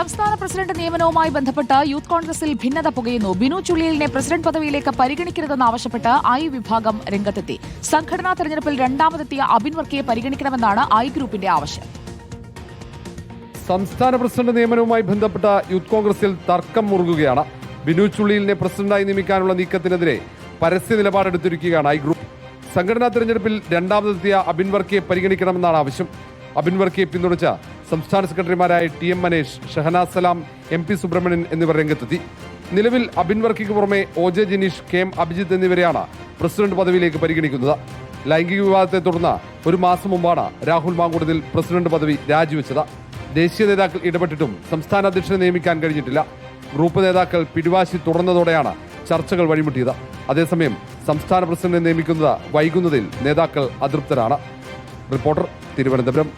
സംസ്ഥാന പ്രസിഡന്റ് നിയമനവുമായി ബന്ധപ്പെട്ട് യൂത്ത് കോൺഗ്രസിൽ ഭിന്നത പുകയുന്നു. ബിനു ചുള്ളിയലിനെ പ്രസിഡന്റ് പദവിയിലേക്ക് പരിഗണിക്കരുതെന്നാവശ്യപ്പെട്ട് ഐ വിഭാഗം രംഗത്തെത്തി. സംഘടനാ തെരഞ്ഞെടുപ്പിൽ രണ്ടാമതെത്തിയ അബിൻ വർക്കിയെ പരിഗണിക്കണമെന്നാണ് ഐ ഗ്രൂപ്പിന്റെ ആവശ്യം. സംസ്ഥാന പ്രസിഡന്റ് നിയമനവുമായി ബന്ധപ്പെട്ട യൂത്ത് കോൺഗ്രസിൽ തർക്കം മുറുകുകയാണ്. ബിനു ചുള്ളിയിലിനെ പ്രസിഡന്റായി നിയമിക്കാനുള്ള നീക്കത്തിനെതിരെ പരസ്യ നിലപാടെടുത്തിരിക്കുകയാണ് ഐ ഗ്രൂപ്പ്. സംഘടനാ തെരഞ്ഞെടുപ്പിൽ രണ്ടാമതെത്തിയ അബിൻ വർക്കിയെ പരിഗണിക്കണമെന്നാണ് ആവശ്യം. അബിൻ വർക്കിയെ പിന്തുണച്ച സംസ്ഥാന സെക്രട്ടറിമാരായ T M Manesh Shahanas Salam M P Subrahmanyan എന്നിവർ രംഗത്തെത്തി. നിലവിൽ അബിൻ വർക്കിക്ക് പുറമെ O J Jineesh K M Abhijith എന്നിവരെയാണ് പ്രസിഡന്റ് പദവിയിലേക്ക് പരിഗണിക്കുന്നത്. ലൈംഗിക വിവാദത്തെ തുടർന്ന് ഒരു മാസം മുമ്പാണ് രാഹുൽ മാങ്കൂട്ടത്തിൽ പ്രസിഡന്റ് പദവി രാജിവെച്ചത്. ദേശീയ നേതാക്കൾ ഇടപെട്ടിട്ടും സംസ്ഥാന അധ്യക്ഷനെ നിയമിക്കാൻ കഴിഞ്ഞിട്ടില്ല. ഗ്രൂപ്പ് നേതാക്കൾ പിടിവാശി തുടർന്നതോടെയാണ് ചർച്ചകൾ വഴിമുട്ടിയത്. അതേസമയം സംസ്ഥാന പ്രസിഡന്റിനെ നിയമിക്കുന്നത് വൈകുന്നതിൽ നേതാക്കൾ അതൃപ്തരാണ്. റിപ്പോർട്ടർ തിരുവനന്തപുരം.